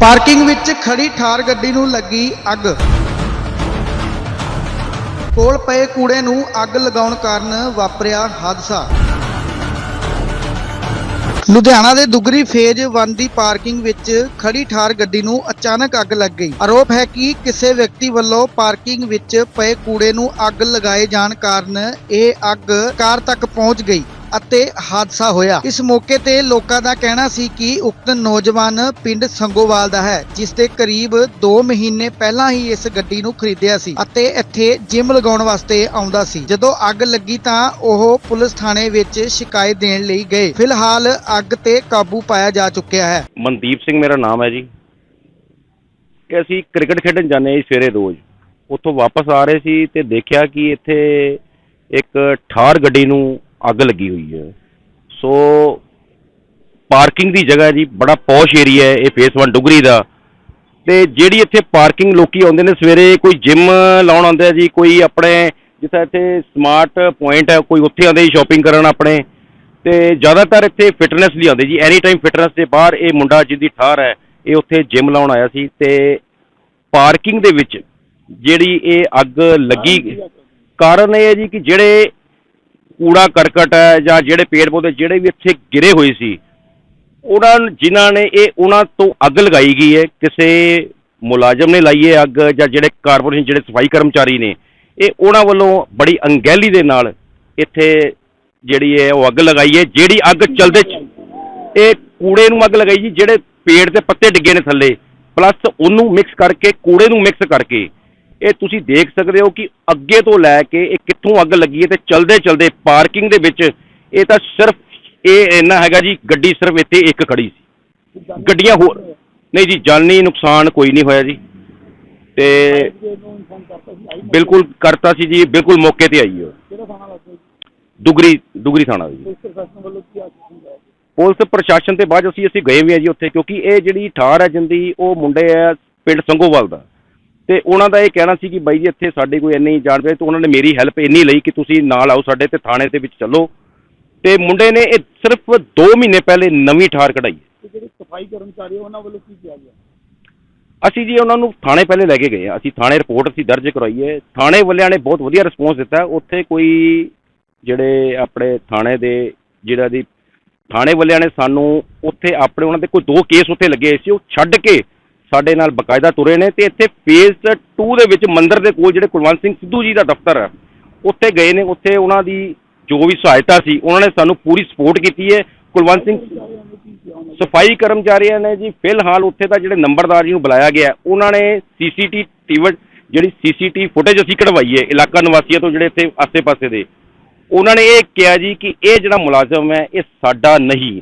Parking ਵਿੱਚ ਖੜੀ ਠਾਰ ਗੱਡੀ ਨੂੰ ਲੱਗੀ ਅੱਗ। ਕੋਲ ਪਏ ਕੂੜੇ ਨੂੰ ਅੱਗ ਲਗਾਉਣ ਕਾਰਨ ਵਾਪਰਿਆ ਹਾਦਸਾ। ਲੁਧਿਆਣਾ ਦੇ ਦੁਗਰੀ ਫੇਜ਼ 1 ਦੀ ਪਾਰਕਿੰਗ ਵਿੱਚ ਖੜੀ ਠਾਰ ਗੱਡੀ ਨੂੰ ਅਚਾਨਕ ਅੱਗ ਲੱਗ ਗਈ। ਆਰੋਪ ਹੈ ਕਿ ਕਿਸੇ ਵਿਅਕਤੀ ਵੱਲੋਂ ਪਾਰਕਿੰਗ ਵਿੱਚ ਪਏ ਕੂੜੇ ਨੂੰ ਅੱਗ ਲਗਾਏ ਜਾਣ ਕਾਰਨ ਇਹ ਅੱਗ ਕਾਰ ਤੱਕ ਪਹੁੰਚ ਗਈ। ਅਤੇ ਹਾਦਸਾ ਹੋਇਆ। ਇਸ ਮੌਕੇ ਤੇ ਲੋਕਾਂ ਦਾ ਕਹਿਣਾ ਸੀ ਕਿ ਉਕਤ ਨੌਜਵਾਨ ਪਿੰਡ ਸੰਗੋਵਾਲ ਦਾ ਹੈ, ਜਿਸ ਦੇ ਕਰੀਬ 2 ਮਹੀਨੇ ਪਹਿਲਾਂ ਹੀ ਇਸ ਗੱਡੀ ਨੂੰ ਖਰੀਦਿਆ ਸੀ ਅਤੇ ਇੱਥੇ ਜਿਮ ਲਗਾਉਣ ਵਾਸਤੇ ਆਉਂਦਾ ਸੀ। ਜਦੋਂ ਅੱਗ ਲੱਗੀ ਤਾਂ ਉਹ ਪੁਲਿਸ ਥਾਣੇ ਵਿੱਚ ਸ਼ਿਕਾਇਤ ਦੇਣ ਲਈ ਗਏ। ਫਿਲਹਾਲ ਅੱਗ ਤੇ ਕਾਬੂ ਪਾਇਆ ਜਾ ਚੁੱਕਿਆ ਹੈ। ਮਨਦੀਪ ਸਿੰਘ ਮੇਰਾ ਨਾਮ ਹੈ ਜੀ। ਕਿ ਅਸੀਂ ਕ੍ਰਿਕਟ ਖੇਡਣ ਜਾਂਦੇ ਹਾਂ ਸਵੇਰੇ ਰੋਜ਼ ਉੱਥੋਂ ਵਾਪਸ ਆ ਰਹੇ ਸੀ ਤੇ ਦੇਖਿਆ ਕਿ ਇੱਥੇ ਇੱਕ ਠਾਰ ਗੱਡੀ ਨੂੰ ਅੱਗ ਲੱਗੀ ਹੋਈ ਹੈ। ਸੋ ਪਾਰਕਿੰਗ ਦੀ ਜਗ੍ਹਾ ਜੀ, ਬੜਾ ਪੌਸ਼ ਏਰੀਆ ਹੈ, ਇਹ ਫੇਸ 1 ਡੁਗਰੀ ਦਾ। ਤੇ ਜਿਹੜੀ ਇੱਥੇ ਪਾਰਕਿੰਗ ਲੋਕੀ ਆਉਂਦੇ ਨੇ, ਸਵੇਰੇ ਕੋਈ ਜਿਮ ਲਾਉਣ ਆਉਂਦੇ ਆ ਜੀ, ਕੋਈ ਆਪਣੇ ਜਿੱਥੇ ਇੱਥੇ ਸਮਾਰਟ ਪੁਆਇੰਟ ਹੈ, ਕੋਈ ਉੱਥੇ ਆਉਂਦੇ ਜੀ ਸ਼ਾਪਿੰਗ ਕਰਨ ਆਪਣੇ। ਤੇ ਜ਼ਿਆਦਾਤਰ ਇੱਥੇ ਫਿਟਨੈਸ ਲਈ ਆਉਂਦੇ ਜੀ ਐਨੀ ਟਾਈਮ ਫਿਟਨੈਸ ਦੇ ਬਾਹਰ ਇਹ ਮੁੰਡਾ ਜਿਹਦੀ ਠਾਰ ਹੈ, ਇਹ ਉੱਥੇ ਜਿਮ ਲਾਉਣ ਆਇਆ ਸੀ। ਤੇ ਪਾਰਕਿੰਗ ਦੇ ਵਿੱਚ ਜਿਹੜੀ ਇਹ ਅੱਗ ਲੱਗੀ, ਕਾਰਨ ਇਹ ਹੈ ਜੀ ਕਿ ਜਿਹੜੇ ਕੂੜਾ ਕਰਕਟ ਹੈ ਜਾਂ ਜਿਹੜੇ ਪੇੜ ਪੌਦੇ ਜਿਹੜੇ ਵੀ ਇੱਥੇ ਗਿਰੇ ਹੋਏ ਸੀ, ਉਹਨਾਂ ਨੂੰ- ਜਿਨ੍ਹਾਂ ਨੇ ਇਹ ਉਹਨਾਂ ਤੋਂ ਅੱਗ ਲਗਾਈ ਗਈ ਹੈ, ਕਿਸੇ ਮੁਲਾਜ਼ਮ ਨੇ ਲਾਈ ਹੈ ਅੱਗ ਜਾਂ ਜਿਹੜੇ ਕਾਰਪੋਰੇਸ਼ਨ, ਜਿਹੜੇ ਸਫ਼ਾਈ ਕਰਮਚਾਰੀ ਨੇ, ਇਹ ਉਹਨਾਂ ਵੱਲੋਂ ਬੜੀ ਅੰਗੈਲੀ ਦੇ ਨਾਲ ਇੱਥੇ ਜਿਹੜੀ ਹੈ ਉਹ ਅੱਗ ਲਗਾਈ ਹੈ, ਜਿਹੜੀ ਅੱਗ ਚਲਦੇ ਇਹ ਕੂੜੇ ਨੂੰ ਅੱਗ ਲਗਾਈ ਜੀ, ਜਿਹੜੇ ਪੇੜ ਤੇ ਪੱਤੇ ਡਿੱਗੇ ਨੇ ਥੱਲੇ, ਪਲੱਸ ਉਹਨੂੰ ਮਿਕਸ ਕਰਕੇ, ਕੂੜੇ ਨੂੰ ਮਿਕਸ ਕਰਕੇ ਇਹ ਤੁਸੀਂ ਦੇਖ ਸਕਦੇ ਹੋ ਕਿ ਅੱਗੇ ਤੋਂ ਲੈ ਕੇ ਇਹ ਕਿੱਥੋਂ ਅੱਗ ਲੱਗੀ ਹੈ ਤੇ ਚਲਦੇ ਚਲਦੇ ਪਾਰਕਿੰਗ ਦੇ ਵਿੱਚ ਇਹ ਤਾਂ ਸਿਰਫ ਇਹ ਇੰਨਾ ਹੈਗਾ ਜੀ ਗੱਡੀ ਸਿਰਫ ਇੱਥੇ ਇੱਕ ਖੜੀ ਸੀ। ਗੱਡੀਆਂ ਹੋਰ ਨਹੀਂ ਜੀ ਜਾਨੀ ਨੁਕਸਾਨ ਕੋਈ ਨਹੀਂ ਹੋਇਆ ਜੀ। ਤੇ ਬਿਲਕੁਲ ਕਰਤਾ ਸੀ ਜੀ ਬਿਲਕੁਲ ਮੌਕੇ ਤੇ ਆਈ ਉਹ। ਦੁਗਰੀ ਦੁਗਰੀ ਥਾਣਾ ਜੀ। ਪੁਲਿਸ ਪ੍ਰਸ਼ਾਸਨ ਤੇ ਬਾਅਦ ਅਸੀਂ ਅਸੀਂ ਗਏ ਵੀ ਆ ਜੀ ਉੱਥੇ ਕਿਉਂਕਿ ਇਹ ਜਿਹੜੀ ਠਾਰ ਹੈ ਜਿੰਦੀ ਉਹ ਮੁੰਡੇ ਆ ਪਿੰਡ ਸੰਗੋਵਾਲ ਦਾ। ਤੇ ਉਹਨਾਂ ਦਾ ਇਹ ਕਹਿਣਾ ਸੀ ਕਿ ਬਾਈ ਜੀ ਇੱਥੇ ਸਾਡੇ ਕੋਈ ਇੰਨੀ ਜਾਣ ਪਛਾਣ ਤੇ ਉਹਨਾਂ ਨੇ ਮੇਰੀ ਹੈਲਪ ਇੰਨੀ ਲਈ ਕਿ ਤੁਸੀਂ ਨਾਲ ਆਓ ਸਾਡੇ ਤੇ ਥਾਣੇ ਦੇ ਵਿੱਚ ਚੱਲੋ। ਤੇ ਮੁੰਡੇ ਨੇ ਇਹ ਸਿਰਫ 2 ਮਹੀਨੇ ਪਹਿਲੇ ਨਵੀਂ ਠਾਰ ਕਢਾਈ। ਤੇ ਜਿਹੜੇ ਸਫ਼ਾਈ ਕਰਮਚਾਰੀ ਉਹਨਾਂ ਵੱਲੋਂ ਕੀ ਕਿਹਾ ਗਿਆ? ਅਸੀਂ ਜੀ ਉਹਨਾਂ ਨੂੰ ਥਾਣੇ ਪਹਿਲੇ ਲੈ ਕੇ ਗਏ ਆ। ਅਸੀਂ ਥਾਣੇ ਰਿਪੋਰਟ ਅਸੀਂ ਦਰਜ ਕਰਵਾਈ ਹੈ। ਥਾਣੇ ਵਾਲਿਆਂ ਨੇ ਬਹੁਤ ਵਧੀਆ ਰਿਸਪੌਂਸ ਦਿੱਤਾ। ਉੱਥੇ ਕੋਈ ਜਿਹੜੇ ਆਪਣੇ ਥਾਣੇ ਦੇ ਜਿਹੜਾ ਦੀ ਥਾਣੇ ਵਾਲਿਆਂ ਨੇ ਸਾਨੂੰ ਉੱਥੇ ਆਪਣੇ ਉਹਨਾਂ ਦੇ ਕੋਈ ਦੋ ਕੇਸ ਉੱਥੇ ਲੱਗੇ ਸੀ ਉਹ ਛੱਡ ਕੇ ਸਾਡੇ ਨਾਲ ਬਕਾਇਦਾ ਤੁਰੇ ਨੇ ਤੇ ਇੱਥੇ ਫੇਜ਼ 2 ਦੇ ਵਿੱਚ ਮੰਦਰ ਦੇ ਕੋਲ ਜਿਹੜੇ ਕੁਲਵੰਤ ਸਿੰਘ ਸਿੱਧੂ ਜੀ ਦਾ ਦਫ਼ਤਰ ਹੈ, ਉੱਥੇ ਗਏ ਨੇ, ਉੱਥੇ ਉਹਨਾਂ ਦੀ ਜੋ ਵੀ ਸਹਾਇਤਾ ਸੀ, ਉਹਨਾਂ ਨੇ ਸਾਨੂੰ ਪੂਰੀ ਸਪੋਰਟ ਕੀਤੀ ਹੈ। ਕੁਲਵੰਤ ਸਿੰਘ ਸਫ਼ਾਈ ਕਰਮਚਾਰੀਆਂ ਨੇ ਜੀ, ਫਿਲਹਾਲ ਉੱਥੇ ਦਾ ਜਿਹੜੇ ਨੰਬਰਦਾਰ ਜੀ ਨੂੰ ਬੁਲਾਇਆ ਗਿਆ, ਉਹਨਾਂ ਨੇ ਸੀਸੀਟੀਵੀ ਜਿਹੜੀ ਸੀਸੀਟੀਵੀ ਫੁਟੇਜ ਅਸੀਂ ਕਢਵਾਈ ਹੈ, ਇਲਾਕਾ ਨਿਵਾਸੀਆਂ ਤੋਂ ਜਿਹੜੇ ਇੱਥੇ ਆਸੇ-ਪਾਸੇ ਦੇ। ਉਹਨਾਂ ਨੇ ਇਹ ਕਿਹਾ ਜੀ ਕਿ ਇਹ ਜਿਹੜਾ ਮੁਲਾਜ਼ਮ ਹੈ, ਇਹ ਸਾਡਾ ਨਹੀਂ